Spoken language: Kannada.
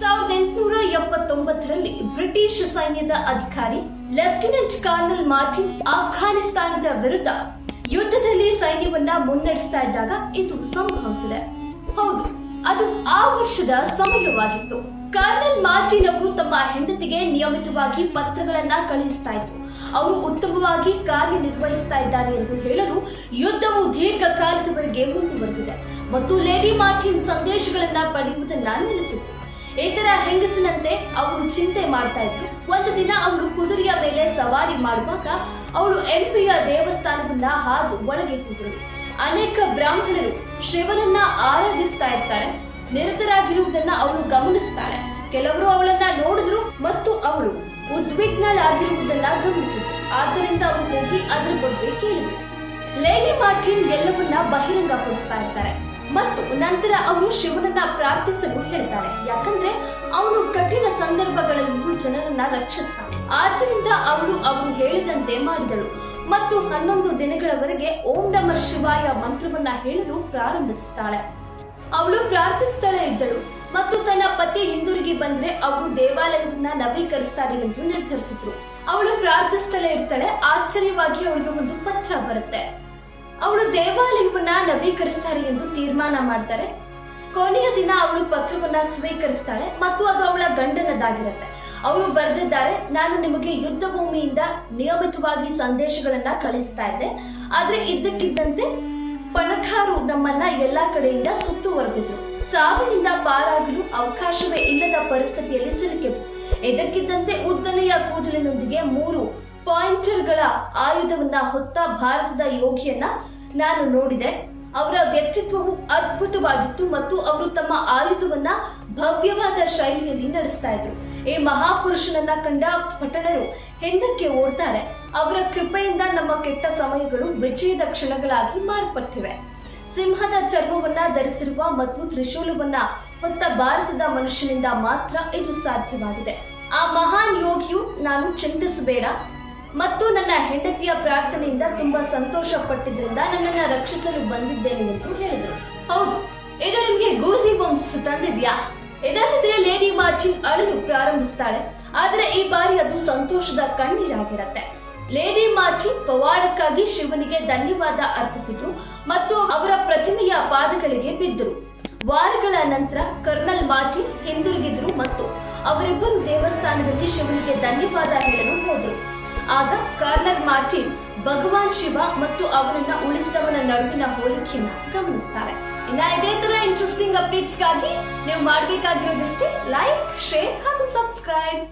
ಸಾವಿರದ ಎಂಟುನೂರ ಎಪ್ಪತ್ತೊಂಬತ್ತರಲ್ಲಿ ಬ್ರಿಟಿಷ್ ಸೈನ್ಯದ ಅಧಿಕಾರಿ ಲೆಫ್ಟಿನೆಂಟ್ ಕಾರ್ನಲ್ ಮಾರ್ಟಿನ್ ಆಫ್ಘಾನಿಸ್ತಾನದ ವಿರುದ್ಧ ಯುದ್ಧದಲ್ಲಿ ಸೈನ್ಯವನ್ನ ಮುನ್ನಡೆಸ್ತಾ ಇದ್ದಾಗ ಇದು ಸಂಭವಿಸಿದೆ. ಹೌದು, ಅದು ಆ ವರ್ಷದ ಸಮಯವಾಗಿತ್ತು. ಕರ್ನಲ್ ಮಾರ್ಟಿನ್ ಅವರು ತಮ್ಮ ಹೆಂಡತಿಗೆ ನಿಯಮಿತವಾಗಿ ಪತ್ರಗಳನ್ನ ಕಳುಹಿಸ್ತಾ ಇದ್ರು. ಅವರು ಉತ್ತಮವಾಗಿ ಕಾರ್ಯನಿರ್ವಹಿಸ್ತಾ ಇದ್ದಾರೆ ಎಂದು ಹೇಳಲು ಯುದ್ಧವು ದೀರ್ಘಕಾಲದವರೆಗೆ ಮುಂದುವರೆದಿದೆ. ಮತ್ತು ಲೇಡಿ ಮಾರ್ಟಿನ್ ಸಂದೇಶಗಳನ್ನ ಪಡೆಯುವುದನ್ನ ನಿಲ್ಲಿಸಿತು ಹೆಂಗಸಿನಂತೆ ಅವಳು ಚಿಂತೆ ಮಾಡ್ತಾ ಇದ್ರು ಒಂದು ದಿನ ಅವಳು ಕುದುರೆಯ ಮೇಲೆ ಸವಾರಿ ಮಾಡುವಾಗ ಅವಳು ಎಂಪಿಯ ದೇವಸ್ಥಾನದಿಂದ ಹಾದು ಒಳಗೆ ಕೂತರು ಅನೇಕ ಬ್ರಾಹ್ಮಣರು ಶಿವನನ್ನ ಆರಾಧಿಸ್ತಾ ಇರ್ತಾರೆ. ನಿರತರಾಗಿರುವುದನ್ನ ಅವಳು ಗಮನಿಸ್ತಾಳೆ. ಕೆಲವರು ಅವಳನ್ನ ನೋಡಿದ್ರು ಮತ್ತು ಅವಳು ಉದ್ವಿಗ್ನಳಾಗಿರುವುದನ್ನ ಗಮನಿಸಿದ್ರು. ಆದ್ದರಿಂದ ಅವಳು ಹೋಗಿ ಅದರ ಬಗ್ಗೆ ಕೇಳಿದ್ರು ಲೇಡಿ ಮಾರ್ಟಿನ್ ಎಲ್ಲವನ್ನ ಬಹಿರಂಗಪಡಿಸ್ತಾ ಇರ್ತಾರೆ. ಮತ್ತು ನಂತರ ಅವರು ಶಿವನನ್ನ ಪ್ರಾರ್ಥಿಸಲು ಹೇಳ್ತಾರೆ ಯಾಕಂದ್ರೆ ಸಂದರ್ಭಗಳಲ್ಲಿಯೂ ಜನರನ್ನ ರಕ್ಷಿಸ್ತಾನೆ. ಆದ್ದರಿಂದ ಅವಳು ಅವರು ಹೇಳಿದಂತೆ ಮಾಡಿದಳು. ಮತ್ತು ಹನ್ನೊಂದು ದಿನಗಳವರೆಗೆ ಓಂ ನಮ ಶಿವಾಯ ಮಂತ್ರವನ್ನ ಹೇಳಲು ಪ್ರಾರಂಭಿಸುತ್ತಾಳೆ ಅವಳು ಪ್ರಾರ್ಥಿಸ್ತಾಳೆ ಇದ್ದಳು. ಮತ್ತು ತನ್ನ ಪತಿ ಹಿಂದಿರುಗಿ ಬಂದ್ರೆ ಅವರು ದೇವಾಲಯವನ್ನ ನವೀಕರಿಸ್ತಾರೆ ಎಂದು ನಿರ್ಧರಿಸಿದ್ರು. ಅವಳು ಪ್ರಾರ್ಥಿಸ್ತಲೇ ಇರ್ತಾಳೆ. ಆಶ್ಚರ್ಯವಾಗಿ ಅವಳಿಗೆ ಒಂದು ಪತ್ರ ಬರುತ್ತೆ. ಅವಳು ದೇವಾಲಯವನ್ನ ನವೀಕರಿಸ್ತಾರೆ ಎಂದು ತೀರ್ಮಾನ ಮಾಡ್ತಾರೆ. ಕೊನೆಯ ದಿನ ಅವಳು ಪತ್ರವನ್ನ ಸ್ವೀಕರಿಸ್ತಾಳೆ ಮತ್ತು ಅದು ಅವಳ ಗಂಡನದಾಗಿರುತ್ತೆ. ಅವರು ಬರೆದಿದ್ದಾರೆ, ನಾನು ನಿಮಗೆ ಯುದ್ಧ ಭೂಮಿಯಿಂದ ನಿಯಮಿತವಾಗಿ ಸಂದೇಶಗಳನ್ನ ಕಳಿಸ್ತಾ ಇದ್ದೆ. ಆದ್ರೆ ಇದ್ದಕ್ಕಿದ್ದಂತೆ ಪಣಠಾರು ನಮ್ಮನ್ನ ಎಲ್ಲಾ ಕಡೆಯಿಂದ ಸುತ್ತುವರೆದಿದ್ರು ಸಾವಿನಿಂದ ಪಾರಾಗಲು ಅವಕಾಶವೇ ಇಲ್ಲದ ಪರಿಸ್ಥಿತಿಯಲ್ಲಿ ಸಿಲುಕಿದ್ರು ಇದಕ್ಕಿದ್ದಂತೆ ಉದ್ದನೆಯ ಕೂದಲಿನೊಂದಿಗೆ ಮೂರು ಪಾಯಿಂಟರ್ಗಳ ಆಯುಧವನ್ನ ಹೊತ್ತ ಭಾರತದ ಯೋಗಿಯನ್ನ ನಾನು ನೋಡಿದೆ. ಅವರ ವ್ಯಕ್ತಿತ್ವವು ಅದ್ಭುತವಾಗಿತ್ತು ಮತ್ತು ಅವರು ತಮ್ಮ ಆಯುಧವನ್ನ ಭವ್ಯವಾದ ಶೈಲಿಯಲ್ಲಿ ನಡೆಸ್ತಾ ಇದ್ರು. ಈ ಮಹಾಪುರುಷನನ್ನ ಕಂಡ ಪಟ್ಟಣರು ಹಿಂದಕ್ಕೆ ಓಡ್ತಾರೆ. ಅವರ ಕೃಪೆಯಿಂದ ನಮ್ಮ ಕೆಟ್ಟ ಸಮಯಗಳು ವಿಜಯದ ಕ್ಷಣಗಳಾಗಿ ಮಾರ್ಪಟ್ಟಿವೆ. ಸಿಂಹದ ಚರ್ಮವನ್ನ ಧರಿಸಿರುವ ಮತ್ತು ತ್ರಿಶೂಲವನ್ನ ಹೊತ್ತ ಭಾರತದ ಮನುಷ್ಯನಿಂದ ಮಾತ್ರ ಇದು ಸಾಧ್ಯವಾಗಿದೆ. ಆ ಮಹಾನ್ ಯೋಗಿಯು ನಾನು ಚಿಂತಿಸಬೇಡ. ಮತ್ತು ನನ್ನ ಹೆಂಡತಿಯ ಪ್ರಾರ್ಥನೆಯಿಂದ ತುಂಬಾ ಸಂತೋಷ ಪಟ್ಟಿದ್ರಿಂದ ನನ್ನನ್ನ ರಕ್ಷಿಸಲು ಬಂದಿದ್ದೇನೆ ಎಂದು ಹೇಳಿದರು. ಹೌದು, ಈಗ ನಿಮ್ಗೆ ಗೂಸಿ ಬಂಸ್ ತಂದಿದ್ಯಾ? ಇದಲ್ಲದೆ ಲೇಡಿ ಮಾಚಿನ್ ಅಳಲು ಪ್ರಾರಂಭಿಸ್ತಾಳೆ, ಆದ್ರೆ ಈ ಬಾರಿ ಅದು ಸಂತೋಷದ ಕಣ್ಣೀರಾಗಿರತ್ತೆ. ಲೇಡಿ ಮಾಚಿ ಪವಾಡಕ್ಕಾಗಿ ಶಿವನಿಗೆ ಧನ್ಯವಾದ ಅರ್ಪಿಸಿತು ಮತ್ತು ಅವರ ಪ್ರತಿಮೆಯ ಪಾದಗಳಿಗೆ ಬಿದ್ದರು. ವಾರಗಳ ನಂತರ ಕರ್ನಲ್ ಮಾರ್ಟಿನ್ ಹಿಂದಿರುಗಿದ್ರು ಮತ್ತು ಅವರಿಬ್ಬರು ದೇವಸ್ಥಾನದಲ್ಲಿ ಶಿವನಿಗೆ ಧನ್ಯವಾದ ಹೇಳಲು ಹೋದ್ರು. ಆಗ ಕರ್ನಲ್ ಮಾರ್ಟಿನ್ ಭಗವಾನ್ ಶಿವ ಮತ್ತು ಅವರನ್ನ ಉಳಿಸಿದವನ ನಡುವಿನ ಹೋಲಿಕೆಯನ್ನ ಗಮನಿಸ್ತಾರೆ. ಇನ್ನ ಇದೇ ತರ ಇಂಟ್ರೆಸ್ಟಿಂಗ್ ಅಪ್ಡೇಟ್ಸ್ಗಾಗಿ ನೀವು ಮಾಡಬೇಕಾಗಿರೋದಷ್ಟೇ ಲೈಕ್ ಶೇರ್ ಹಾಗೂ ಸಬ್ಸ್ಕ್ರೈಬ್